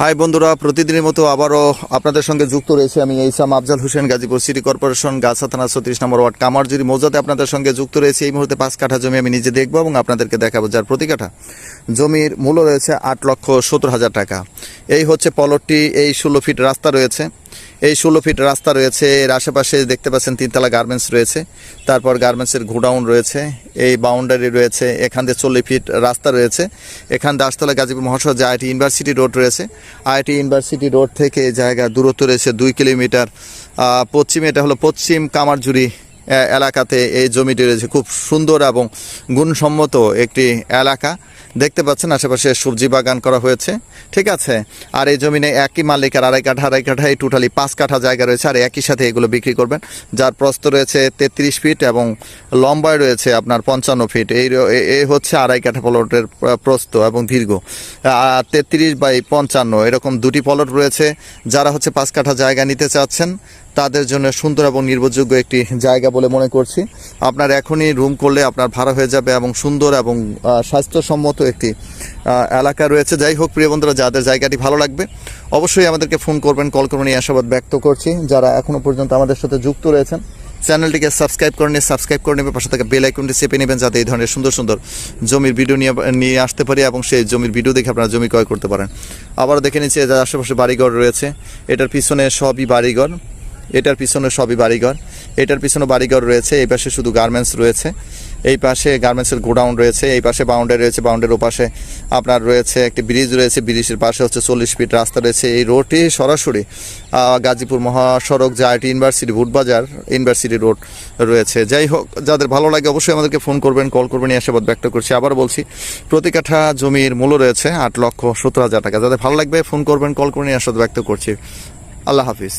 High বন্ধুরা, প্রতিদিনের মতো আবারও আপনাদের সঙ্গে যুক্ত রয়েছে আমি এইসাম আফজাল হোসেন, গাজীপুর সিটি কর্পোরেশন, গাছা থানা ছত্রিশ নম্বর ওয়ার্ড কামারজুরি মৌজাতে আপনাদের সঙ্গে যুক্ত রয়েছে। এই মুহূর্তে পাঁচ কাঠা জমি আমি নিজে দেখব এবং আপনাদেরকে দেখাবো যার প্রতি কাঠা। জমির মূল্য রয়েছে আট লক্ষ সত্তর হাজার টাকা। এই হচ্ছে পলটটি, এই ষোলো ফিট রাস্তা রয়েছে। এই ষোলো ফিট রাস্তা রয়েছে, এর আশেপাশে দেখতে পাচ্ছেন তিনতলা গার্মেন্টস রয়েছে, তারপর গার্মেন্টসের গোডাউন রয়েছে, এই বাউন্ডারি রয়েছে, এখান দিয়ে চল্লিশ ফিট রাস্তা রয়েছে, এখান দাসতলা গাজীপুর মহাসড়ক যে আইটি ইউনিভার্সিটি রোড রয়েছে, আইটি ইউনিভার্সিটি রোড থেকে এই জায়গার দূরত্ব রয়েছে দুই কিলোমিটার পশ্চিমে, এটা হলো পশ্চিম কামারজুরি এলাকাতে এই জমিটি রয়েছে, খুব সুন্দর এবং গুণসম্মত একটি এলাকা দেখতে পাচ্ছেন, আশেপাশে সবজি বাগান করা হয়েছে। ঠিক আছে, আর এই জমিনে একই মালিকের আড়াই কাঠা আড়াই কাঠা এই টোটালি পাঁচ কাঠা জায়গা রয়েছে, আর একই সাথে এগুলো বিক্রি করবেন। যার প্রস্থ রয়েছে তেত্রিশ ফিট এবং লম্বায় রয়েছে আপনার পঞ্চান্ন ফিট। এই এই হচ্ছে আড়াই কাঠা প্লটের প্র- প্রস্থ এবং দীর্ঘ। তেত্রিশ বাই পঞ্চান্ন, এরকম দুটি প্লট রয়েছে। যারা হচ্ছে পাঁচ কাঠা জায়গা নিতে চাচ্ছেন, তাদের জন্য সুন্দর এবং নির্ভরযোগ্য একটি জায়গা বলে মনে করছি। আপনার এখনই রুম করলে আপনার ভাড়া হয়ে যাবে এবং সুন্দর এবং স্বাস্থ্যসম্মত একটি এলাকা রয়েছে। যাই হোক, প্রিয় বন্ধুরা, যাদের জায়গাটি ভালো লাগবে, অবশ্যই আমাদেরকে ফোন করবেন, কল করবেন, এই আশাবাদ ব্যক্ত করছি। যারা এখনও পর্যন্ত আমাদের সাথে যুক্ত রয়েছেন, চ্যানেলটিকে সাবস্ক্রাইব করে নিয়ে, সাবস্ক্রাইব করে নেবে পাশে থেকে বেল আইকনটি চেপে নেবেন, যাতে এই ধরনের সুন্দর সুন্দর জমির ভিডিও নিয়ে নিয়ে আসতে পারি এবং সেই জমির ভিডিও দেখে আপনারা জমি ক্রয় করতে পারেন। আবার দেখে নিচ্ছি যে আশেপাশে বাড়িঘর রয়েছে, এটার পিছনে সবই বাড়িঘর, এটার পিছনে সবই বাড়িঘর, এটার পিছনে বাড়িঘর রয়েছে, এই পাশে শুধু গার্মেন্টস রয়েছে। এই পাশে গার্মেন্টসের গোডাউন রয়েছে, এই পাশে বাউন্ডারি রয়েছে বাউন্ডারির ওপাশে আপনার রয়েছে একটি ব্রিজ রয়েছে ব্রিজের পাশে হচ্ছে চল্লিশ ফিট রাস্তা রয়েছে। এই রোডটি সরাসরি গাজীপুর মহাসড়ক যে IT university Boardbazar university road রয়েছে। যাই হোক, যাদের ভালো লাগে অবশ্যই আমাদেরকে ফোন করবেন কল করবেন, এই আশাবাদ ব্যক্ত করছি। আবার বলছি প্রতি কাঠা জমির মূল্য রয়েছে আট লক্ষ সত্তর হাজার টাকা। যাদের ভালো লাগবে ফোন করবেন কল করবেন এই আশাবাদ ব্যক্ত করছি। আল্লাহ হাফিজ।